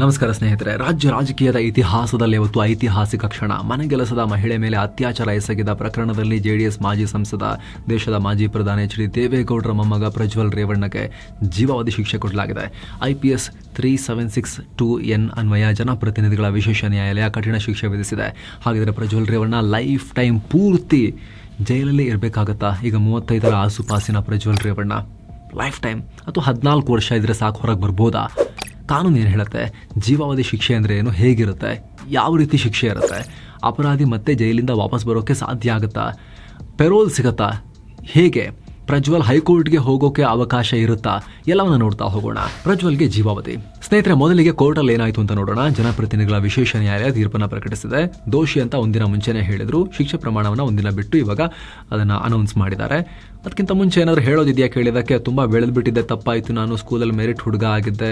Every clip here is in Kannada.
ನಮಸ್ಕಾರ ಸ್ನೇಹಿತರೆ, ರಾಜ್ಯ ರಾಜಕೀಯದ ಇತಿಹಾಸದಲ್ಲಿ ಇವತ್ತು ಐತಿಹಾಸಿಕ ಕ್ಷಣ. ಮನೆಗೆಲಸದ ಮಹಿಳೆ ಮೇಲೆ ಅತ್ಯಾಚಾರ ಎಸಗಿದ ಪ್ರಕರಣದಲ್ಲಿ ಜೆಡಿಎಸ್ ಮಾಜಿ ಸಂಸದ, ದೇಶದ ಮಾಜಿ ಪ್ರಧಾನಿ ಎಚ್ ಡಿ ದೇವೇಗೌಡರ ಮೊಮ್ಮಗ ಪ್ರಜ್ವಲ್ ರೇವಣ್ಣಗೆ ಜೀವಾವಧಿ ಶಿಕ್ಷೆ ಕೊಡಲಾಗಿದೆ. IPC three seven six two N ಅನ್ವಯ ಜನಪ್ರತಿನಿಧಿಗಳ ವಿಶೇಷ ನ್ಯಾಯಾಲಯ ಕಠಿಣ ಶಿಕ್ಷೆ ವಿಧಿಸಿದೆ. ಹಾಗಿದ್ರೆ ಪ್ರಜ್ವಲ್ ರೇವಣ್ಣ ಲೈಫ್ ಟೈಮ್ ಪೂರ್ತಿ ಜೈಲಲ್ಲಿ ಇರಬೇಕಾಗತ್ತಾ? ಈಗ ಮೂವತ್ತೈದರ ಆಸುಪಾಸಿನ ಪ್ರಜ್ವಲ್ ರೇವಣ್ಣ ಲೈಫ್ ಟೈಮ್ ಅಥವಾ ಹದಿನಾಲ್ಕು ವರ್ಷ ಇದ್ರೆ ಸಾಕು, ಹೊರಗೆ ಬರ್ಬೋದಾ? ಕಾನೂನು ಏನು ಹೇಳುತ್ತೆ? ಜೀವಾವಧಿ ಶಿಕ್ಷೆ ಅಂದರೆ ಏನು? ಹೇಗಿರುತ್ತೆ? ಯಾವ ರೀತಿ ಶಿಕ್ಷೆ ಇರುತ್ತೆ? ಅಪರಾಧಿ ಮತ್ತೆ ಜೈಲಿಂದ ವಾಪಸ್ ಬರೋಕ್ಕೆ ಸಾಧ್ಯ ಆಗುತ್ತಾ? ಪೆರೋಲ್ ಸಿಗತ್ತಾ? ಹೇಗೆ? ಪ್ರಜ್ವಲ್ ಹೈಕೋರ್ಟ್ಗೆ ಹೋಗೋಕೆ ಅವಕಾಶ ಇರುತ್ತಾ? ಎಲ್ಲವನ್ನ ನೋಡ್ತಾ ಹೋಗೋಣ. ಪ್ರಜ್ವಲ್ಗೆ ಜೀವಾವಧಿ. ಸ್ನೇಹಿತರೆ, ಮೊದಲಿಗೆ ಕೋರ್ಟಲ್ಲಿ ಏನಾಯ್ತು ಅಂತ ನೋಡೋಣ. ಜನಪ್ರತಿನಿಧಿಗಳ ವಿಶೇಷ ನ್ಯಾಯಾಲಯ ತೀರ್ಪನ್ನ ಪ್ರಕಟಿಸಿದೆ. ದೋಷಿ ಅಂತ ಒಂದಿನ ಮುಂಚೆನೆ ಹೇಳಿದ್ರು. ಶಿಕ್ಷೆ ಪ್ರಮಾಣವನ್ನ ಒಂದಿನ ಬಿಟ್ಟು ಇವಾಗ ಅದನ್ನ ಅನೌನ್ಸ್ ಮಾಡಿದ್ದಾರೆ. ಅದಕ್ಕಿಂತ ಮುಂಚೆ ಏನಾದರೂ ಹೇಳೋದಿದೆಯಾ ಕೇಳಿದಕ್ಕೆ ತುಂಬ ಬೆಳೆದ್ಬಿಟ್ಟಿದ್ದೆ, ತಪ್ಪಾಯಿತು. ನಾನು ಸ್ಕೂಲಲ್ಲಿ ಮೆರಿಟ್ ಹುಡುಗ ಆಗಿದ್ದೆ.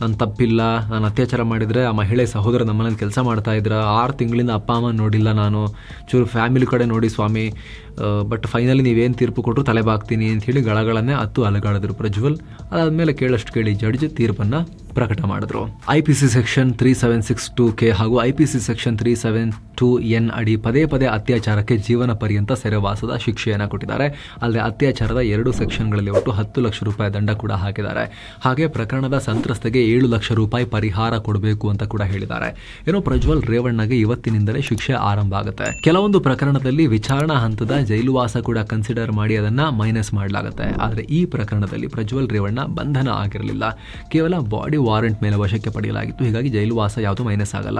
ನಾನು ತಪ್ಪಿಲ್ಲ. ನಾನು ಅತ್ಯಾಚಾರ ಮಾಡಿದರೆ ಆ ಮಹಿಳೆ ಸಹೋದರ ನಮ್ಮನೇಲಿ ಕೆಲಸ ಮಾಡ್ತಾ ಇದ್ರ. ಆರು ತಿಂಗಳಿಂದ ಅಪ್ಪ, ಅಮ್ಮ ನೋಡಿಲ್ಲ ನಾನು. ಚೂರು ಫ್ಯಾಮಿಲಿ ಕಡೆ ನೋಡಿ ಸ್ವಾಮಿ. ಬಟ್ ಫೈನಲಿ ನೀವೇನು ತೀರ್ಪು ಕೊಟ್ಟರು ತಲೆ ಬಾಗ್ತೀನಿ ಅಂತ ಹೇಳಿ ಗಳಗಳನ್ನೇ ಹತ್ತು ಅಲಗಾಡಿದ್ರು ಪ್ರಜ್ವಲ್. ಅದಾದಮೇಲೆ ಕೇಳಷ್ಟು ಕೇಳಿ, ಜಡ್ಜ್ ತೀರ್ಪನ್ನು ಪ್ರಕಟ ಮಾಡಿದ್ರು. I P C section three seven six two K ಹಾಗೂ I P C section three seven two N ಅಡಿ ಪದೇ ಪದೇ ಅತ್ಯಾಚಾರಕ್ಕೆ ಜೀವನ ಪರ್ಯಂತ ಸೆರೆವಾಸದ ಶಿಕ್ಷೆಯನ್ನು ಕೊಟ್ಟಿದ್ದಾರೆ. ಅಲ್ಲದೆ ಅತ್ಯಾಚಾರದ ಎರಡು ಸೆಕ್ಷನ್ಗಳಲ್ಲಿ ಒಟ್ಟು ಹತ್ತು ಲಕ್ಷ ರೂಪಾಯಿ ದಂಡ ಕೂಡ ಹಾಕಿದ್ದಾರೆ. ಹಾಗೆ ಪ್ರಕರಣದ ಸಂತ್ರಸ್ತೆಗೆ ಏಳು ಲಕ್ಷ ರೂಪಾಯಿ ಪರಿಹಾರ ಕೊಡಬೇಕು ಅಂತ ಕೂಡ ಹೇಳಿದ್ದಾರೆ. ಏನೋ ಪ್ರಜ್ವಲ್ ರೇವಣ್ಣಗೆ ಇವತ್ತಿನಿಂದಲೇ ಶಿಕ್ಷೆ ಆರಂಭ ಆಗುತ್ತೆ. ಕೆಲವೊಂದು ಪ್ರಕರಣದಲ್ಲಿ ವಿಚಾರಣಾ ಹಂತದ ಜೈಲುವಾಸ ಕೂಡ ಕನ್ಸಿಡರ್ ಮಾಡಿ ಅದನ್ನ ಮೈನಸ್ ಮಾಡಲಾಗುತ್ತೆ. ಆದರೆ ಈ ಪ್ರಕರಣದಲ್ಲಿ ಪ್ರಜ್ವಲ್ ರೇವಣ್ಣ ಬಂಧನ ಆಗಿರಲಿಲ್ಲ. ಕೇವಲ ಬಾಡಿ ವಾರೆಂಟ್ ಮೇಲೆ ವಶಕ್ಕೆ ಪಡೆಯಲಾಗಿತ್ತು. ಹೀಗಾಗಿ ಜೈಲುವಾಸ ಯಾವುದು ಮೈನಸ್ ಆಗಲ್ಲ.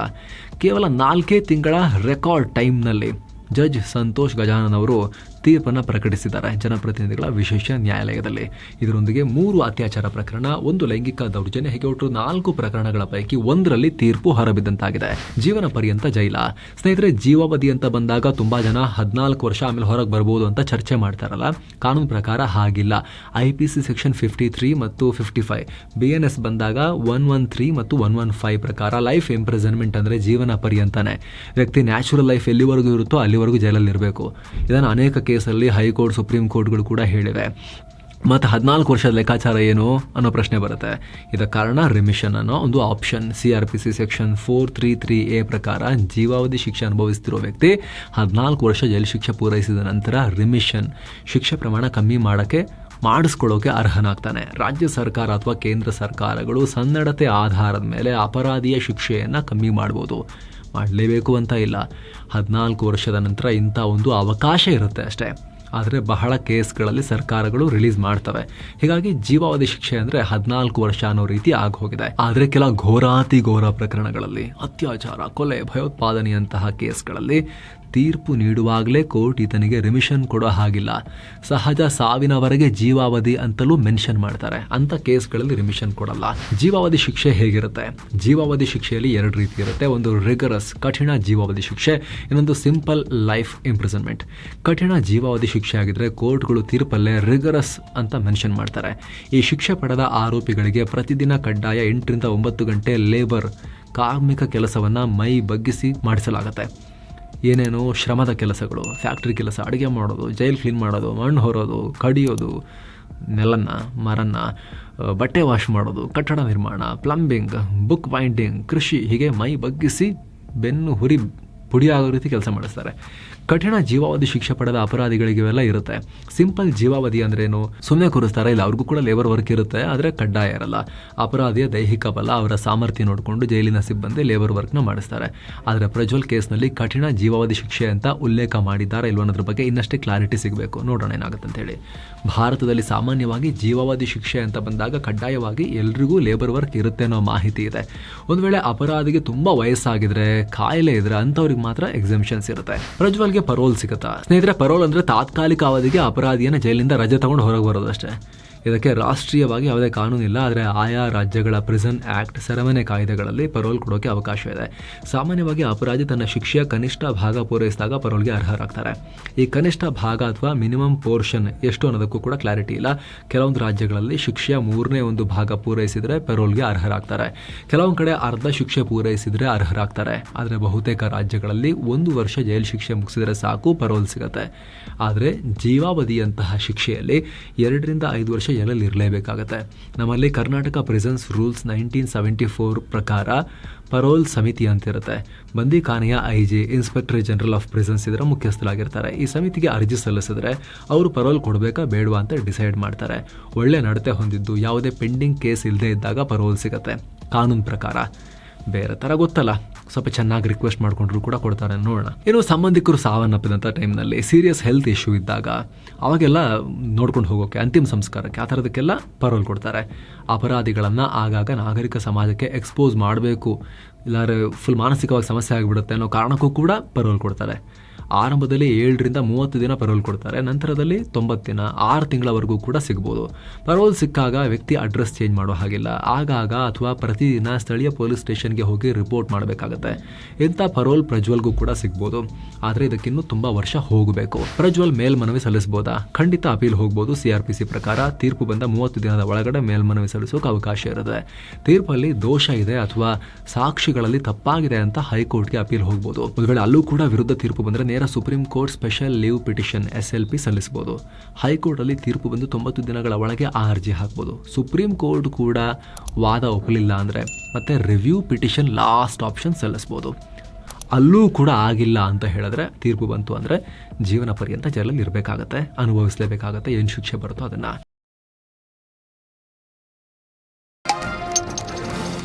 ಕೇವಲ ನಾಲ್ಕೇ ತಿಂಗಳ ರೆಕಾರ್ಡ್ ಟೈಮ್ನಲ್ಲಿ ಜಡ್ಜ್ ಸಂತೋಷ್ ಗಜಾನನ್ ಅವರು ತೀರ್ಪನ್ನು ಪ್ರಕಟಿಸಿದ್ದಾರೆ. ಜನಪ್ರತಿನಿಧಿಗಳ ವಿಶೇಷ ನ್ಯಾಯಾಲಯದಲ್ಲಿ ಇದರೊಂದಿಗೆ ಮೂರು ಅತ್ಯಾಚಾರ ಪ್ರಕರಣ, ಒಂದು ಲೈಂಗಿಕ ದೌರ್ಜನ್ಯ, ಹೀಗೆ ಒಟ್ಟು ನಾಲ್ಕು ಪ್ರಕರಣಗಳ ಪೈಕಿ ಒಂದರಲ್ಲಿ ತೀರ್ಪು ಹೊರಬಿದ್ದಂತಾಗಿದೆ. ಜೀವನ ಪರ್ಯಂತ ಜೈಲ. ಸ್ನೇಹಿತರೆ, ಜೀವಾವಧಿ ಅಂತ ಬಂದಾಗ ತುಂಬಾ ಜನ ಹದಿನಾಲ್ಕು ವರ್ಷ ಆಮೇಲೆ ಹೊರಗೆ ಬರ್ಬೋದು ಅಂತ ಚರ್ಚೆ ಮಾಡ್ತಾರಲ್ಲ. ಕಾನೂನು ಪ್ರಕಾರ ಹಾಗಿಲ್ಲ. I P C section fifty three ಮತ್ತು fifty five B N S ಬಂದಾಗ ಒನ್ ಒನ್ ತ್ರೀ ಮತ್ತು ಒನ್ ಒನ್ ಫೈವ್ ಪ್ರಕಾರ ಲೈಫ್ ಇಂಪ್ರಿಸನ್ಮೆಂಟ್ ಅಂದರೆ ಜೀವನ ಪರ್ಯಂತನೇ. ವ್ಯಕ್ತಿ ನ್ಯಾಚುರಲ್ ಲೈಫ್ ಎಲ್ಲಿವರೆಗೂ ಇರುತ್ತೋ ಅಲ್ಲಿವರೆಗೂ ಜೈಲಲ್ಲಿ ಇರಬೇಕು ಇದನ್ನು ಅನೇಕ ಕೇಸಲ್ಲಿ ಹೈಕೋರ್ಟ್, ಸುಪ್ರೀಂ ಕೋರ್ಟ್ಗಳು ಕೂಡ ಹೇಳಿವೆ. ಮತ್ತು ಹದಿನಾಲ್ಕು ವರ್ಷದ ಲೆಕ್ಕಾಚಾರ ಏನು ಅನ್ನೋ ಪ್ರಶ್ನೆ ಬರುತ್ತೆ. ಇದಕ್ಕೆ ಕಾರಣ ರಿಮಿಷನ್ ಅನ್ನೋ ಒಂದು option C R P C section four three three A ಪ್ರಕಾರ ಜೀವಾವಧಿ ಶಿಕ್ಷೆ ಅನುಭವಿಸ್ತಿರೋ ವ್ಯಕ್ತಿ ಹದಿನಾಲ್ಕು ವರ್ಷ ಜೈಲು ಶಿಕ್ಷೆ ಪೂರೈಸಿದ ನಂತರ ರಿಮಿಷನ್ ಶಿಕ್ಷೆ ಪ್ರಮಾಣ ಕಮ್ಮಿ ಮಾಡೋಕ್ಕೆ, ಮಾಡಿಸ್ಕೊಳ್ಳೋಕೆ ಅರ್ಹನಾಗ್ತಾನೆ. ರಾಜ್ಯ ಸರ್ಕಾರ ಅಥವಾ ಕೇಂದ್ರ ಸರ್ಕಾರಗಳು ಸನ್ನಡತೆ ಆಧಾರದ ಮೇಲೆ ಅಪರಾಧಿಯ ಶಿಕ್ಷೆಯನ್ನು ಕಮ್ಮಿ ಮಾಡ್ಬೋದು. ಮಾಡಲೇಬೇಕು ಅಂತ ಇಲ್ಲ. ಹದಿನಾಲ್ಕು ವರ್ಷದ ನಂತರ ಇಂಥ ಒಂದು ಅವಕಾಶ ಇರುತ್ತೆ ಅಷ್ಟೇ. ಆದರೆ ಬಹಳ ಕೇಸ್ಗಳಲ್ಲಿ ಸರ್ಕಾರಗಳು ರಿಲೀಸ್ ಮಾಡ್ತವೆ. ಹೀಗಾಗಿ ಜೀವಾವಧಿ ಶಿಕ್ಷೆ ಅಂದರೆ ಹದಿನಾಲ್ಕು ವರ್ಷ ಅನ್ನೋ ರೀತಿ ಆಗೋಗಿದೆ. ಆದರೆ ಕೆಲ ಘೋರಾತಿ ಘೋರ ಪ್ರಕರಣಗಳಲ್ಲಿ, ಅತ್ಯಾಚಾರ, ಕೊಲೆ, ಭಯೋತ್ಪಾದನೆಯಂತಹ ಕೇಸ್ಗಳಲ್ಲಿ ತೀರ್ಪು ನೀಡುವಾಗಲೇ ಕೋರ್ಟ್ ಈತನಿಗೆ ರಿಮಿಷನ್ ಕೊಡೋ ಹಾಗಿಲ್ಲ. ಸಹಜ ಸಾವಿನವರೆಗೆ ಜೀವಾವಧಿ ಅಂತಲೂ ಮೆನ್ಷನ್ ಮಾಡ್ತಾರೆ. ಅಂತ ಕೇಸ್ಗಳಲ್ಲಿ ರಿಮಿಷನ್ ಕೊಡಲ್ಲ. ಜೀವಾವಧಿ ಶಿಕ್ಷೆ ಹೇಗಿರುತ್ತೆ? ಜೀವಾವಧಿ ಶಿಕ್ಷೆಯಲ್ಲಿ ಎರಡು ರೀತಿ ಇರುತ್ತೆ. ಒಂದು ರಿಗರಸ್ ಕಠಿಣ ಜೀವಾವಧಿ ಶಿಕ್ಷೆ, ಇನ್ನೊಂದು ಸಿಂಪಲ್ ಲೈಫ್ ಇಂಪ್ರಿಸನ್ಮೆಂಟ್ ಕಠಿಣ ಜೀವಾವಧಿ ಶಿಕ್ಷೆ ಆಗಿದ್ರೆ ಕೋರ್ಟ್ಗಳು ತೀರ್ಪಲ್ಲೇ ರಿಗರಸ್ ಅಂತ ಮೆನ್ಷನ್ ಮಾಡ್ತಾರೆ. ಈ ಶಿಕ್ಷೆ ಪಡೆದ ಆರೋಪಿಗಳಿಗೆ ಪ್ರತಿದಿನ ಕಡ್ಡಾಯ ಎಂಟರಿಂದ ಒಂಬತ್ತು ಗಂಟೆ ಲೇಬರ್ ಕಾರ್ಮಿಕ ಕೆಲಸವನ್ನು ಮೈ ಬಗ್ಗಿಸಿ ಮಾಡಿಸಲಾಗುತ್ತೆ. ಏನೇನೋ ಶ್ರಮದ ಕೆಲಸಗಳು ಫ್ಯಾಕ್ಟ್ರಿ ಕೆಲಸ, ಅಡುಗೆ ಮಾಡೋದು ಜೈಲ್ ಕ್ಲೀನ್ ಮಾಡೋದು, ಮಣ್ಣು ಹೊರೋದು, ಕಡಿಯೋದು, ನೆಲನ್ನ, ಮರನ್ನ ಬಟ್ಟೆ ವಾಶ್ ಮಾಡೋದು, ಕಟ್ಟಡ ನಿರ್ಮಾಣ ಪ್ಲಂಬಿಂಗ್ ಬುಕ್ ಬೈಂಡಿಂಗ್ ಕೃಷಿ, ಹೀಗೆ ಮೈ ಬಗ್ಗಿಸಿ ಬೆನ್ನು ಹುರಿ ಪುಡಿ ಆಗೋ ರೀತಿ ಕೆಲಸ ಮಾಡಿಸ್ತಾರೆ. ಕಠಿಣ ಜೀವಾವಧಿ ಶಿಕ್ಷೆ ಪಡೆದ ಅಪರಾಧಿಗಳಿಗೆ ಇವೆಲ್ಲ ಇರುತ್ತೆ. ಸಿಂಪಲ್ ಜೀವಾವಧಿ ಅಂದ್ರೇನು? ಸುಮ್ಮನೆ ಕೂರಿಸ್ತಾರೆ? ಇಲ್ಲ, ಅವ್ರಿಗೂ ಕೂಡ ಲೇಬರ್ ವರ್ಕ್ ಇರುತ್ತೆ, ಆದರೆ ಕಡ್ಡಾಯ ಇರಲ್ಲ. ಅಪರಾಧಿಯ ದೈಹಿಕ ಬಲ, ಅವರ ಸಾಮರ್ಥ್ಯ ನೋಡಿಕೊಂಡು ಜೈಲಿನ ಸಿಬ್ಬಂದಿ ಲೇಬರ್ ವರ್ಕ್ನ ಮಾಡಿಸ್ತಾರೆ. ಆದರೆ ಪ್ರಜ್ವಲ್ ಕೇಸ್ನಲ್ಲಿ ಕಠಿಣ ಜೀವಾವಧಿ ಶಿಕ್ಷೆ ಅಂತ ಉಲ್ಲೇಖ ಮಾಡಿದ್ದಾರೆ ಇಲ್ವ ಅನ್ನೋದ್ರ ಬಗ್ಗೆ ಇನ್ನಷ್ಟೇ ಕ್ಲಾರಿಟಿ ಸಿಗಬೇಕು. ನೋಡೋಣ ಏನಾಗುತ್ತೆ ಅಂತ ಹೇಳಿ ಭಾರತದಲ್ಲಿ ಸಾಮಾನ್ಯವಾಗಿ ಜೀವಾವಧಿ ಶಿಕ್ಷೆ ಅಂತ ಬಂದಾಗ ಕಡ್ಡಾಯವಾಗಿ ಎಲ್ರಿಗೂ ಲೇಬರ್ ವರ್ಕ್ ಇರುತ್ತೆ ಅನ್ನೋ ಮಾಹಿತಿ ಇದೆ. ಒಂದು ವೇಳೆ ಅಪರಾಧಿಗೆ ತುಂಬ ವಯಸ್ಸಾಗಿದ್ರೆ, ಕಾಯಿಲೆ ಇದ್ರೆ ಅಂಥವ್ರಿಗೆ ಮಾತ್ರ ಎಕ್ಸಿಬಿಷನ್ಸ್ ಇರುತ್ತೆ. ಪ್ರಜ್ವಲ್ಗೆ ಪರೋಲ್ ಸಿಗುತ್ತಾ? ಸ್ನೇಹಿತರೆ ಪರೋಲ್ ಅಂದ್ರೆ ತಾತ್ಕಾಲಿಕ ಅವಧಿಗೆ ಅಪರಾಧಿಯನ್ನ ಜೈಲಿಂದ ರಜೆ ತಗೊಂಡು ಹೊರಗೆ ಬರೋದಷ್ಟೇ. ಇದಕ್ಕೆ ರಾಷ್ಟ್ರೀಯವಾಗಿ ಯಾವುದೇ ಕಾನೂನಿಲ್ಲ, ಆದರೆ ಆಯಾ ರಾಜ್ಯಗಳ ಪ್ರಿಸನ್ ಆಕ್ಟ್ ಸೆರೆಮನೆ ಕಾಯ್ದೆಗಳಲ್ಲಿ ಪರೋಲ್ ಕೊಡೋಕೆ ಅವಕಾಶ ಇದೆ. ಸಾಮಾನ್ಯವಾಗಿ ಅಪರಾಧಿ ತನ್ನ ಶಿಕ್ಷೆಯ ಕನಿಷ್ಠ ಭಾಗ ಪೂರೈಸಿದಾಗ ಪರೋಲ್ಗೆ ಅರ್ಹರಾಗ್ತಾರೆ. ಈ ಕನಿಷ್ಠ ಭಾಗ ಅಥವಾ ಮಿನಿಮಮ್ ಪೋರ್ಷನ್ ಎಷ್ಟು ಅನ್ನೋದಕ್ಕೂ ಕೂಡ ಕ್ಲಾರಿಟಿ ಇಲ್ಲ. ಕೆಲವೊಂದು ರಾಜ್ಯಗಳಲ್ಲಿ ಶಿಕ್ಷೆಯ ಮೂರನೇ ಒಂದು ಭಾಗ ಪೂರೈಸಿದರೆ ಪೆರೋಲ್ಗೆ ಅರ್ಹರಾಗ್ತಾರೆ. ಕೆಲವೊಂದು ಕಡೆ ಅರ್ಧ ಶಿಕ್ಷೆ ಪೂರೈಸಿದರೆ ಅರ್ಹರಾಗ್ತಾರೆ. ಆದರೆ ಬಹುತೇಕ ರಾಜ್ಯಗಳಲ್ಲಿ ಒಂದು ವರ್ಷ ಜೈಲು ಶಿಕ್ಷೆ ಮುಗಿಸಿದರೆ ಸಾಕು ಪರೋಲ್ ಸಿಗುತ್ತೆ. ಆದರೆ ಜೀವಾವಧಿಯಂತಹ ಶಿಕ್ಷೆಯಲ್ಲಿ ಎರಡರಿಂದ ಐದು ವರ್ಷ ಜೈಲಲ್ಲಿ ಇರಲೇಬೇಕಾಗತ್ತೆ. ನಮ್ಮಲ್ಲಿ Karnataka prisons rules nineteen seventy four ಪ್ರಕಾರ ಪರೋಲ್ ಸಮಿತಿ ಅಂತಿರುತ್ತೆ. ಬಂದಿಖಾನೆಯ I G inspector general of prisons ಇದರ ಮುಖ್ಯಸ್ಥರಾಗಿರ್ತಾರೆ. ಈ ಸಮಿತಿಗೆ ಅರ್ಜಿ ಸಲ್ಲಿಸಿದ್ರೆ ಅವರು ಪರೋಲ್ ಕೊಡಬೇಕಾ ಬೇಡವಾ ಅಂತ ಡಿಸೈಡ್ ಮಾಡ್ತಾರೆ. ಒಳ್ಳೆ ನಡತೆ ಹೊಂದಿದ್ದು ಯಾವುದೇ ಪೆಂಡಿಂಗ್ ಕೇಸ್ ಇಲ್ಲದೆ ಇದ್ದಾಗ ಪರೋಲ್ ಸಿಗತ್ತೆ. ಕಾನೂನು ಪ್ರಕಾರ. ಬೇರೆ ಥರ ಗೊತ್ತಲ್ಲ. ಸ್ವಲ್ಪ ಚೆನ್ನಾಗಿ ರಿಕ್ವೆಸ್ಟ್ ಮಾಡಿಕೊಂಡ್ರು ಕೂಡ ಕೊಡ್ತಾರೆ, ನೋಡೋಣ. ಏನೋ ಸಂಬಂಧಿಕರು ಸಾವನ್ನಪ್ಪಿದಂಥ ಟೈಮ್ನಲ್ಲಿ ಸೀರಿಯಸ್ ಹೆಲ್ತ್ ಇಶ್ಯೂ ಇದ್ದಾಗ ಅವಾಗೆಲ್ಲ ನೋಡ್ಕೊಂಡು ಹೋಗೋಕೆ, ಅಂತಿಮ ಸಂಸ್ಕಾರಕ್ಕೆ ಆ ಥರದಕ್ಕೆಲ್ಲ ಪರೋಲ್ ಕೊಡ್ತಾರೆ. ಅಪರಾಧಿಗಳನ್ನು ಆಗಾಗ ನಾಗರಿಕ ಸಮಾಜಕ್ಕೆ ಎಕ್ಸ್ಪೋಸ್ ಮಾಡಬೇಕು. ಇಲ್ಲಾಂದ್ರೆ ಫುಲ್ ಮಾನಸಿಕವಾಗಿ ಸಮಸ್ಯೆ ಆಗಿಬಿಡುತ್ತೆ ಅನ್ನೋ ಕಾರಣಕ್ಕೂ ಕೂಡ ಪರೋಲ್ ಕೊಡ್ತಾರೆ. ಆರಂಭದಲ್ಲಿ ಏಳರಿಂದ ಮೂವತ್ತು ದಿನ ಪರೋಲ್ ಕೊಡ್ತಾರೆ. ನಂತರದಲ್ಲಿ ತೊಂಬತ್ತು ದಿನ, ಆರು ತಿಂಗಳವರೆಗೂ ಕೂಡ ಸಿಗ್ಬೋದು. ಪರೋಲ್ ಸಿಕ್ಕಾಗ ವ್ಯಕ್ತಿ ಅಡ್ರೆಸ್ ಚೇಂಜ್ ಮಾಡೋ ಹಾಗಿಲ್ಲ. ಆಗಾಗ ಅಥವಾ ಪ್ರತಿದಿನ ಸ್ಥಳೀಯ ಪೊಲೀಸ್ ಸ್ಟೇಷನ್ಗೆ ಹೋಗಿ ರಿಪೋರ್ಟ್ ಮಾಡಬೇಕಾಗತ್ತೆ. ಇಂಥ ಪರೋಲ್ ಪ್ರಜ್ವಲ್ಗೂ ಕೂಡ ಸಿಗ್ಬೋದು. ಆದರೆ ಇದಕ್ಕಿನ್ನೂ ತುಂಬ ವರ್ಷ ಹೋಗಬೇಕು. ಪ್ರಜ್ವಲ್ ಮೇಲ್ಮನವಿ ಸಲ್ಲಿಸಬಹುದಾ ಖಂಡಿತ ಅಪೀಲ್ ಹೋಗ್ಬೋದು. ಸಿ ಆರ್ ಪಿ ಸಿ ಪ್ರಕಾರ ತೀರ್ಪು ಬಂದ ಮೂವತ್ತು ದಿನದ ಒಳಗಡೆ ಮೇಲ್ಮನವಿ ಸಲ್ಲಿಸೋಕೆ ಅವಕಾಶ ಇರುತ್ತೆ. ತೀರ್ಪಲ್ಲಿ ದೋಷ ಇದೆ ಅಥವಾ ಸಾಕ್ಷಿಗಳಲ್ಲಿ ತಪ್ಪಾಗಿದೆ ಅಂತ ಹೈಕೋರ್ಟ್ಗೆ ಅಪೀಲ್ ಹೋಗ್ಬೋದು. ಒಂದು ವೇಳೆ ಅಲ್ಲೂ ಕೂಡ ವಿರುದ್ಧ ತೀರ್ಪು ಬಂದರೆ ನೇರ supreme court special leave petition S L P ಸಲ್ಲಿಸಬಹುದು. ಹೈಕೋರ್ಟಲ್ಲಿ ತೀರ್ಪು ಬಂದು ತೊಂಬತ್ತು ದಿನಗಳ ಒಳಗೆ ಆ ಅರ್ಜಿ ಹಾಕ್ಬೋದು. ಸುಪ್ರೀಂ ಕೋರ್ಟ್ ಕೂಡ ವಾದ ಒಪ್ಪಲಿಲ್ಲ ಅಂದರೆ ಮತ್ತು ರಿವ್ಯೂ ಪಿಟಿಷನ್ ಲಾಸ್ಟ್ ಆಪ್ಷನ್ ಸಲ್ಲಿಸ್ಬೋದು ಅಲ್ಲೂ ಕೂಡ ಆಗಿಲ್ಲ ಅಂತ ಹೇಳಿದ್ರೆ ತೀರ್ಪು ಬಂತು ಅಂದರೆ ಜೀವನ ಪರ್ಯಂತ ಜೈಲಲ್ಲಿ ಇರಬೇಕಾಗತ್ತೆ, ಅನುಭವಿಸಲೇಬೇಕಾಗತ್ತೆ, ಏನು ಶಿಕ್ಷೆ ಬರುತ್ತೋ ಅದನ್ನು.